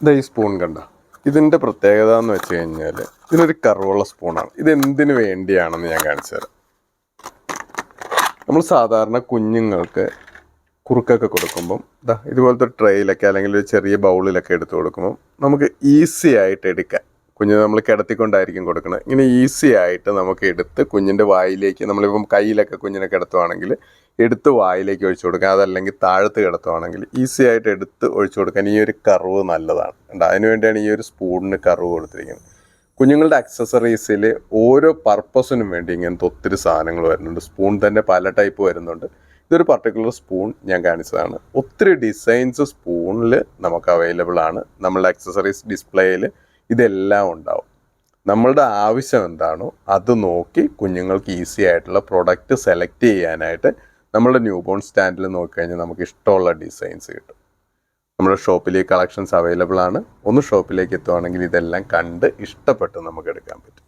ഇതാ ഈ സ്പൂൺ കണ്ട? ഇതിന്റെ പ്രത്യേകത എന്ന് വെച്ച് കഴിഞ്ഞാൽ ഇതിനൊരു കറുവുള്ള സ്പൂണാണ് ഇത് എന്തിനു വേണ്ടിയാണെന്ന് ഞാൻ കാണിച്ചു തരാം. നമ്മൾ സാധാരണ കുഞ്ഞുങ്ങൾക്ക് കുറുക്കൊക്കെ കൊടുക്കുമ്പം ഇതാ ഇതുപോലത്തെ ട്രെയിലൊക്കെ അല്ലെങ്കിൽ ഒരു ചെറിയ ബൗളിലൊക്കെ എടുത്ത് കൊടുക്കുമ്പം നമുക്ക് ഈസി ആയിട്ട് എടുക്കാം. കുഞ്ഞിനെ നമ്മൾ കിടത്തിക്കൊണ്ടായിരിക്കും കൊടുക്കുന്നത് ഇങ്ങനെ ഈസി ആയിട്ട് നമുക്ക് എടുത്ത് കുഞ്ഞിന്റെ വായിലേക്ക് നമ്മളിപ്പം കയ്യിലൊക്കെ കുഞ്ഞിനെ കിടത്തുവാണെങ്കിൽ എടുത്ത് വായിലേക്ക് ഒഴിച്ചു കൊടുക്കാം. അതല്ലെങ്കിൽ താഴത്ത് കിടത്തുവാണെങ്കിൽ ഈസി ആയിട്ട് എടുത്ത് ഒഴിച്ചു കൊടുക്കാൻ ഈ ഒരു കറുവ് നല്ലതാണ്. അതിന് വേണ്ടിയാണ് ഈ ഒരു സ്പൂണിന് കറുവ് കൊടുത്തിരിക്കുന്നത്. കുഞ്ഞുങ്ങളുടെ അക്സസറീസിൽ ഓരോ പർപ്പസിനും വേണ്ടി ഇങ്ങനത്തെ ഒത്തിരി സാധനങ്ങൾ വരുന്നുണ്ട്. സ്പൂൺ തന്നെ പല ടൈപ്പ് വരുന്നുണ്ട്. ഇതൊരു പർട്ടിക്കുലർ സ്പൂൺ ഞാൻ കാണിച്ചതാണ്. ഒത്തിരി ഡിസൈൻസ് സ്പൂണിൽ നമുക്ക് അവൈലബിൾ ആണ്. നമ്മളുടെ അക്സസറീസ് ഡിസ്പ്ലേയിൽ ഇതെല്ലാം ഉണ്ടാവും. നമ്മളുടെ ആവശ്യം എന്താണോ അത് നോക്കി കുഞ്ഞുങ്ങൾക്ക് ഈസി ആയിട്ടുള്ള പ്രൊഡക്റ്റ് സെലക്ട് ചെയ്യാനായിട്ട് നമ്മളുടെ ന്യൂ ബോൺ സ്റ്റാൻഡിൽ നോക്കിക്കഴിഞ്ഞാൽ നമുക്ക് ഇഷ്ടമുള്ള ഡിസൈൻസ് കിട്ടും. നമ്മുടെ ഷോപ്പിലെ കളക്ഷൻസ് അവൈലബിൾ ആണ്. ഒന്ന് ഷോപ്പിലേക്ക് എത്തുവാണെങ്കിൽ ഇതെല്ലാം കണ്ട് ഇഷ്ടപ്പെട്ട് നമുക്ക് എടുക്കാൻ പറ്റും.